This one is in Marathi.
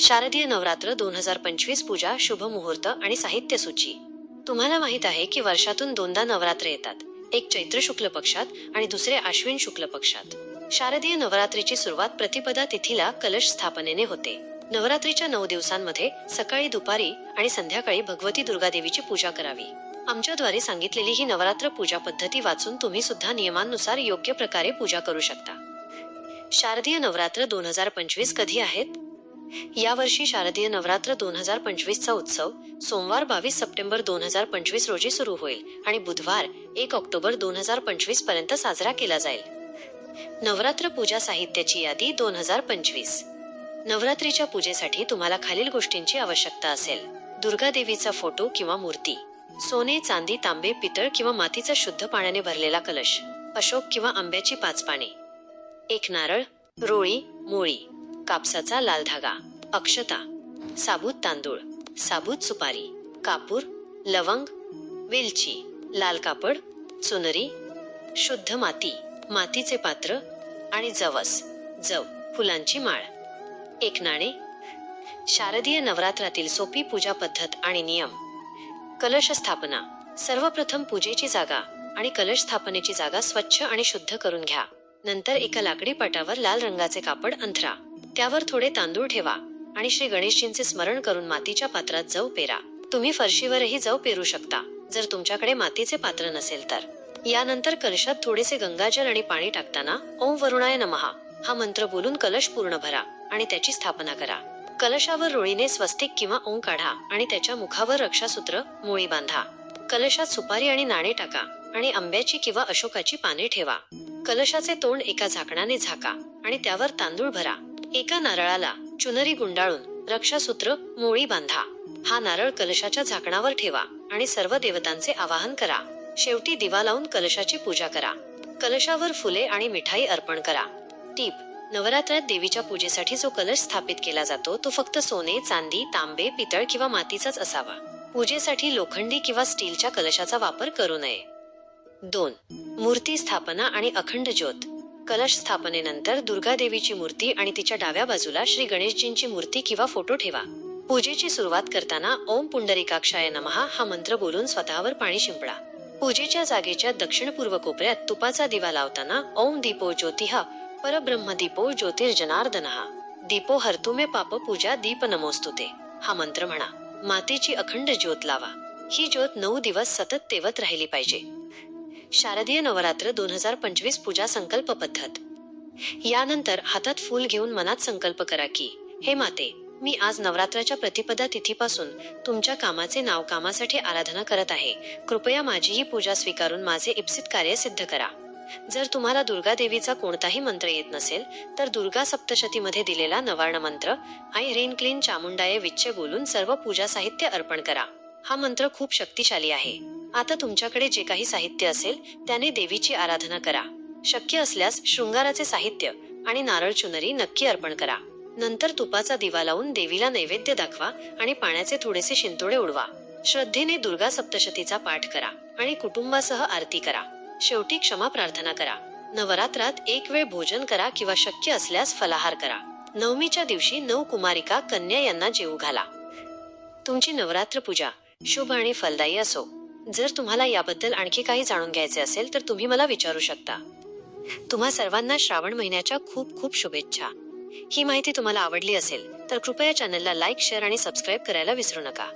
शारदीय नवरात्र दोन हजार पंचवीस पूजा शुभ मुहूर्त आणि साहित्य सूची. तुम्हाला माहीत आहे की वर्षातून दोनदा नवरात्र येतात. एक चैत्र शुक्ल पक्षात आणि दुसरे आश्विन शुक्ल पक्षात. शारदीय नवरात्रीची सुरुवात प्रतिपदा तिथीला कलश स्थापनेने होते. नवरात्रीच्या नऊ दिवसांमध्ये सकाळी दुपारी आणि संध्याकाळी भगवती दुर्गा देवीची पूजा करावी. आमच्याद्वारे सांगितलेली ही नवरात्र पूजा पद्धती वाचून तुम्ही सुद्धा नियमांनुसार योग्य प्रकारे पूजा करू शकता. शारदीय नवरात्र दोन हजार पंचवीस कधी आहेत? यावर्षी शारदीय नवरात्र दोन हजार पंचवीसचा उत्सव सोमवार बावीस सप्टेंबर दोन हजार पंचवीस रोजी सुरू होईल आणि बुधवार एक ऑक्टोबर दोन हजार पंचवीसपर्यंत साजरा केला जाईल. नवरात्र पूजा साहित्याची यादी दोन हजार पंचवीस. नवरात्रीच्या पूजेसाठी तुम्हाला खालील गोष्टींची आवश्यकता असेल. दुर्गा देवीचा फोटो किंवा मूर्ती सोने चांदी तांबे पितळ किंवा मातीचा शुद्ध पाण्याने भरलेला कलश अशोक किंवा आंब्याची पाच पाने एक नारळ रोळी मोळी. कापसाचा लाल धागा अक्षता साबूत तांदूळ साबूत सुपारी कापूर लवंग वेलची लाल कापड चुनरी शुद्ध माती मातीचे पात्र आणि जवस जव फुलांची माळ. एक नाणे शारदीय नवरात्रातील सोपी पूजा पद्धत आणि नियम. कलश स्थापना सर्वप्रथम पूजेची जागा आणि कलश स्थापनेची जागा स्वच्छ आणि शुद्ध करून घ्या. नंतर एका लाकडी पाटावर लाल रंगाचे कापड अंथरा. त्यावर थोडे तांदूळ ठेवा आणि श्री गणेशजींचे स्मरण करून मातीच्या पात्रात जव पेरा. तुम्ही फरशीवरही जव पेरू शकता जर तुमच्याकडे मातीचे पात्र नसेल तर. यानंतर कलशात थोडेसे गंगाजल आणि पाणी टाकताना ओम वरुणाय नमहा हा मंत्र बोलून कलश पूर्ण भरा आणि त्याची स्थापना करा. कलशावर रोळीने स्वस्तिक किंवा ओम काढा आणि त्याच्या मुखावर रक्षासूत्र मोळी बांधा. कलशात सुपारी आणि नाणे टाका आणि आंब्याची किंवा अशोकाची पाने ठेवा. कलशाचे तोंड एका झाकणाने झाका आणि त्यावर तांदूळ भरा. एका नारळाला चुनरी गुंडाळून रक्षासूत्र मोळी बांधा. हा नारळ कलशाच्या झाकणावर ठेवा आणि सर्व देवतांचे आवाहन करा. शेवटी दिवा लावून कलशाची पूजा करा. कलशावर फुले आणि मिठाई अर्पण करा. टीप नवरात्रात देवीच्या पूजेसाठी जो कलश स्थापित केला जातो तो फक्त सोने चांदी तांबे पितळ किंवा मातीचाच असावा. पूजेसाठी लोखंडी किंवा स्टीलच्या कलशाचा वापर करू नये. दोन. मूर्ती स्थापना आणि अखंड ज्योत. कलश स्थापनेनंतर दुर्गा देवीची मूर्ती आणि तिच्या डाव्या बाजूला श्री गणेशजींची मूर्ती किंवा फोटो ठेवा. पूजेची सुरुवात करताना ओम पुंडरिकाक्षाय नमहा हा मंत्र बोलून स्वतःवर पाणी शिंपडा. पूजेच्या जागेच्या दक्षिण पूर्व कोपऱ्यात तुपाचा दिवा लावताना ओम दीपो ज्योतिहा परब्रह्म दीपो ज्योतिर्जनार्दनहा दीपो हर्तुमे पाप पूजा दीप नमोस्तुते. हा मंत्र म्हणा. मातेची अखंड ज्योत लावा. ही ज्योत नऊ दिवस सतत तेवत राहिली पाहिजे. शारदीय नवरात्र दोन हजार पंचवीस पूजा संकल्प पद्धत. यानंतर हातात फूल घेऊन मनात संकल्प करा की हे माते मी आज नवरात्राच्या प्रतिपदा तिथीपासून तुमच्या कामाचे नाव कामासाठी आराधना करत आहे. कृपया माझी ही पूजा स्वीकारून माझे इप्सित कार्य सिद्ध करा. जर तुम्हाला दुर्गा देवीचा कोणताही मंत्र येत नसेल तर दुर्गा सप्तशतीमध्ये दिलेला नवार्ण मंत्र आय रेन क्लीन चामुंडाये विच्छे बोलून सर्व पूजा साहित्य अर्पण करा. हा मंत्र खूप शक्तिशाली आहे. आता तुमच्याकडे जे काही साहित्य असेल त्याने देवीची आराधना करा. शक्य असल्यास शृंगाराचे साहित्य आणि नारळ चुनरी नक्की अर्पण करा. नंतर तुपाचा दिवा लावून देवीला नैवेद्य दाखवा आणि पाण्याचे थोडेसे शिंतोडे उडवा. श्रद्धेने दुर्गा सप्तशतीचा पाठ करा आणि कुटुंबासह आरती करा. शेवटी क्षमा प्रार्थना करा. नवरात्रात एक वेळ भोजन करा किंवा शक्य असल्यास फलाहार करा. नवमीच्या दिवशी नऊ कुमारिका कन्या यांना जेऊ घाला. तुमची नवरात्र पूजा शुभ आणि फलदायी असो. जर तुम्हाला याबद्दल आणखी काही जाणून घ्यायचे असेल तर तुम्ही मला विचारू शकता. तुम्हा सर्वांना श्रावण महिन्याच्या खूप खूप शुभेच्छा. ही माहिती तुम्हाला आवडली असेल तर कृपया चॅनलला लाईक शेअर आणि सबस्क्राईब करायला विसरू नका.